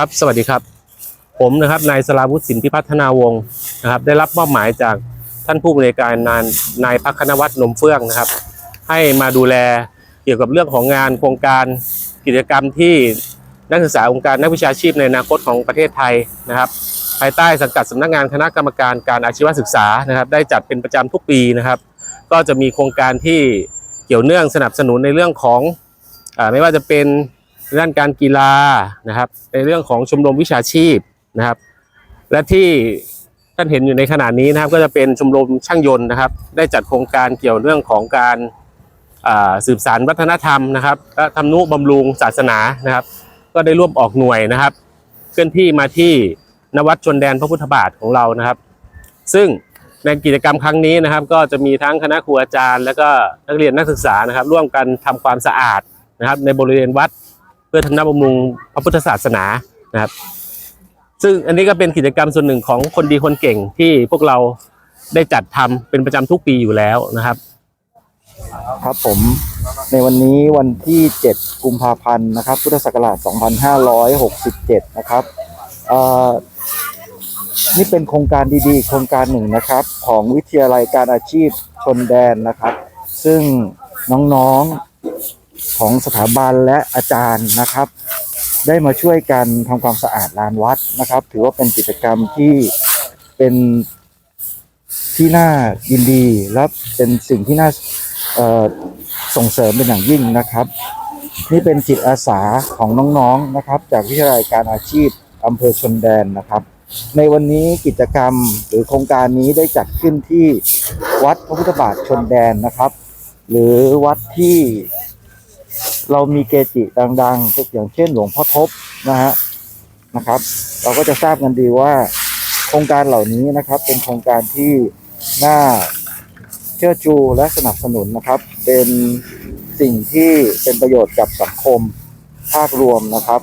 ครับ สวัสดีครับ ผมนะครับนายสราวุฒิสินพิพัฒนาวงศ์นะครับ ได้รับมอบหมายจากท่านผู้บริการนานนายพักคณวัฒน์นมเฟื่องนะครับ ให้มาดูแลเกี่ยวกับเรื่องของงานโครงการกิจกรรมที่นักศึกษาองค์การนักวิชาชีพในอนาคตของประเทศไทยนะครับ ภายใต้สังกัดสำนักงานคณะกรรมการการอาชีวศึกษานะครับ ได้จัดเป็นประจำทุกปีนะครับ ก็จะมีโครงการที่เกี่ยวเนื่องสนับสนุนในเรื่องของอไม่ว่าจะเป็น ด้านการกีฬานะครับ ในเรื่องของชมรมวิชาชีพนะครับ และที่ท่านเห็นอยู่ในขณะนี้นะครับ ก็จะเป็นชมรมช่างยนต์นะครับ ได้จัดโครงการเกี่ยวเรื่องของการสืบสานวัฒนธรรมนะครับและทำนุบำรุงศาสนานะครับ ก็ได้ร่วมออกหน่วยนะครับ เคลื่อนที่มาที่นวัดชนแดนพระพุทธบาทของเรานะครับ ซึ่งในกิจกรรมครั้งนี้นะครับ ก็จะมีทั้งคณะครูอาจารย์ และก็นักเรียนนักศึกษานะครับ ร่วมกันทำความสะอาดนะครับ ในบริเวณวัด พื่อทำนุบำรุงพระพุทธศาสนานะครับ ซึ่งอันนี้ก็เป็นกิจกรรมส่วนหนึ่งของคนดีคนเก่งที่พวกเราได้จัดทำเป็นประจำทุกปีอยู่แล้วนะครับ ครับผมในวันนี้วันที่ 7 กุมภาพันธ์นะครับ พุทธศักราช 2567 นะครับนี่เป็นโครงการดีๆ โครงการหนึ่งนะครับ ของวิทยาลัยการอาชีพชนแดนนะครับ ซึ่งน้องๆ ของสถาบันและอาจารย์นะครับ ได้มาช่วยกันทำความสะอาดลานวัดนะครับ ถือว่าเป็นกิจกรรมที่เป็นที่น่ายินดีและเป็นสิ่งที่น่าส่งเสริมเป็นอย่างยิ่งนะครับ นี่เป็นจิตอาสาของน้องๆนะครับ จากวิทยาลัยการอาชีพอำเภอชนแดนนะครับ ในวันนี้กิจกรรมหรือโครงการนี้ได้จัดขึ้นที่วัดพระพุทธบาทชนแดนนะครับ หรือวัดที่ เรามีเกจิดังๆอย่างเช่นหลวงพ่อทบนะฮะนะครับ เราก็จะทราบกันดีว่า โครงการเหล่านี้นะครับ เป็นโครงการที่น่าเชื่อชูและสนับสนุนนะครับ เป็นสิ่งที่เป็นประโยชน์กับสังคมภาครวมนะครับ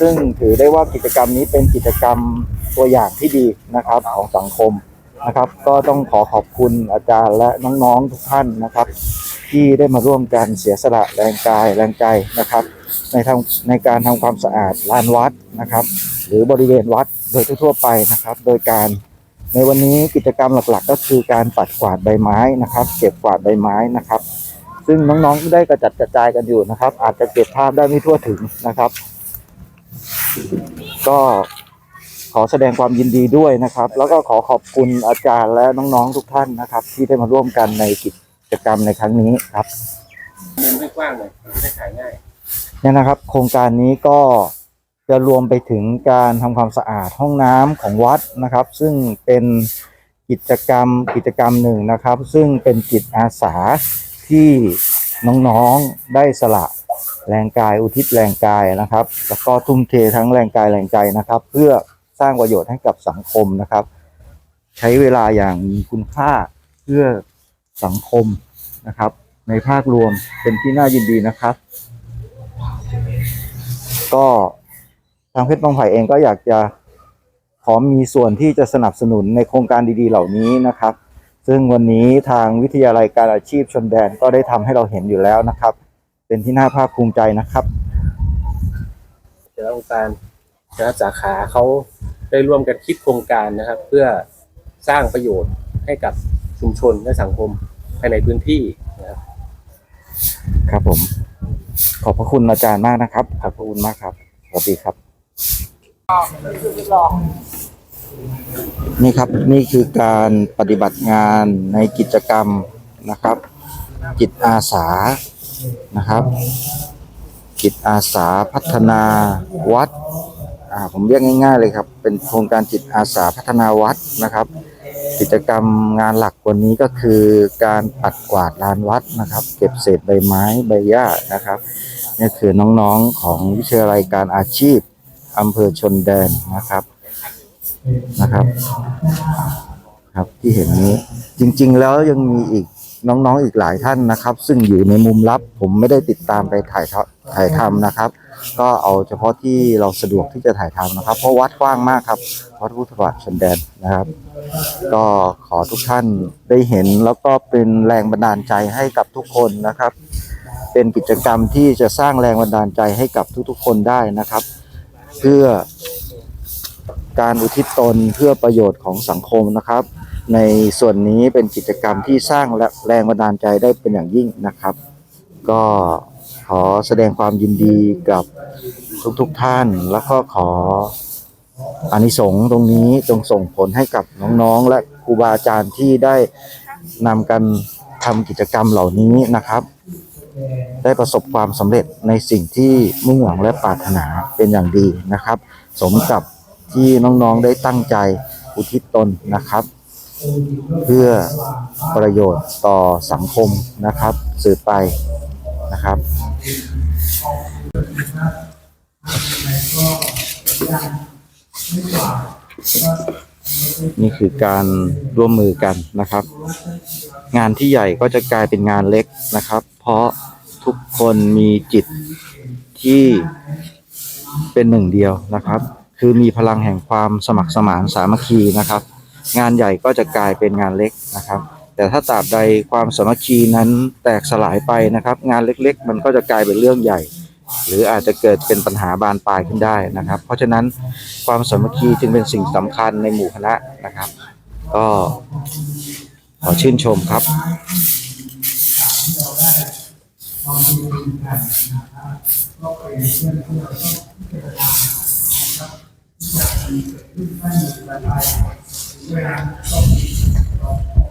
ซึ่งถือได้ว่ากิจกรรมนี้เป็นกิจกรรมตัวอย่างที่ดีนะครับของสังคม นะครับ ก็ต้องขอขอบคุณอาจารย์และน้องๆทุกท่านนะครับ ที่ได้มาร่วมกันเสียสละแรงกายแรงใจนะครับ ในทำในการทำความสะอาดลานวัดนะครับ หรือบริเวณวัดโดยทั่วไปนะครับ โดยการในวันนี้กิจกรรมหลักๆ ก็คือการปัดกวาดใบไม้นะครับ เก็บกวาดใบไม้นะครับ ซึ่งน้องๆได้กระจัดกระจายกันอยู่นะครับ อาจจะเก็บภาพได้ไม่ทั่วถึงนะครับ ก็ ขอแสดงความยินดีด้วยนะครับ แล้วก็ขอขอบคุณอาจารย์และน้องๆทุกท่านนะครับ ที่ได้มาร่วมกันในกิจกรรมในครั้งนี้ครับมุมให้กว้างหน่อยจะได้ถ่ายง่ายเนี่ยนะครับ โครงการนี้ก็จะรวมไปถึงการทำความสะอาดห้องน้ำของวัดนะครับ ซึ่งเป็นกิจกรรมกิจกรรมหนึ่งนะครับ ซึ่งเป็นจิตอาสาที่น้องๆได้สละแรงกายอุทิศแรงกายนะครับ แล้วก็ทุ่มเททั้งแรงกายแรงใจนะครับ เพื่อ สร้างประโยชน์ให้กับสังคมนะครับ ใช้เวลาอย่างมีคุณค่าเพื่อสังคมนะครับ ในภาครวมเป็นที่น่ายินดีนะครับ ก็ทางเพชรบางไผ่เองก็อยากจะขอมมีส่วนที่จะสนับสนุนในโครงการดีๆ เหล่านี้นะครับ ซึ่งวันนี้ทางวิทยาลัยการอาชีพชนแดนก็ได้ทำให้เราเห็นอยู่แล้วนะครับ เป็นที่น่าภาคภูมิใจนะครับเดี๋ยวองค์การ คณะสาขาเขาได้ร่วมกันคิดโครงการนะครับ เพื่อสร้างประโยชน์ให้กับชุมชนและสังคมภายในพื้นที่นะครับ ครับผม ขอบพระคุณอาจารย์มากนะครับ ขอบพระคุณมากครับสวัสดีครับ นี่ครับนี่คือการปฏิบัติงานในกิจกรรมนะครับ จิตอาสานะครับ จิตอาสาพัฒนาวัด ผมเรียกง่าย ๆ เลยครับ เป็นโครงการจิตอาสาพัฒนาวัดนะครับ กิจกรรมงานหลักวันนี้ก็คือการปัดกวาดลานวัดนะครับ เก็บเศษใบไม้ใบหญ้านะครับนี่คือน้องๆของวิทยาลัยการอาชีพอำเภอชนแดนนะครับนะครับครับที่เห็นนี้จริง ๆ แล้วยังมีอีกน้องๆอีกหลายท่านนะครับ ซึ่งอยู่ในมุมลับผมไม่ได้ติดตามไปถ่ายทอถ่ายทำนะครับ ก็เอาเฉพาะที่เราสะดวกที่จะถ่ายทำนะครับ เพราะวัดกว้างมากครับ วัดพุทธบาทชนแดนนะครับ ก็ขอทุกท่านได้เห็นแล้วก็เป็นแรงบันดาลใจให้กับทุกคนนะครับ เป็นกิจกรรมที่จะสร้างแรงบันดาลใจให้กับทุกๆคนได้นะครับ เพื่อการอุทิศตนเพื่อประโยชน์ของสังคมนะครับ ในส่วนนี้เป็นกิจกรรมที่สร้างและแรงบันดาลใจได้เป็นอย่างยิ่งนะครับ ก็ ขอแสดงความยินดีกับทุกๆทท่าน แล้วก็ขออานิสงส์ตรงนี้จงส่งผลให้กับน้องๆ และครูบาอาจารย์ที่ได้นำกันทำกิจกรรมเหล่านี้นะครับ ได้ประสบความสำเร็จในสิ่งที่มุ่งหวังและปรารถนาเป็นอย่างดีนะครับ สมกับที่น้องๆได้ตั้งใจอุทิศตนนะครับ เพื่อประโยชน์ต่อสังคมนะครับ สืบไป นะครับนี่คือการร่วมมือกันนะครับ งานที่ใหญ่ก็จะกลายเป็นงานเล็กนะครับ เพราะทุกคนมีจิตที่เป็นหนึ่งเดียวนะครับ คือมีพลังแห่งความสมัครสมานสามัคคีนะครับ งานใหญ่ก็จะกลายเป็นงานเล็กนะครับ แต่ถ้าตราบใดความสามัคคีนั้นแตกสลายไปนะครับ งานเล็กๆ มันก็จะกลายเป็นเรื่องใหญ่ หรืออาจจะเกิดเป็นปัญหาบานปลายขึ้นได้นะครับ เพราะฉะนั้นความสามัคคีจึงเป็นสิ่งสำคัญในหมู่คณะนะครับ ก็ขอชื่นชมครับเ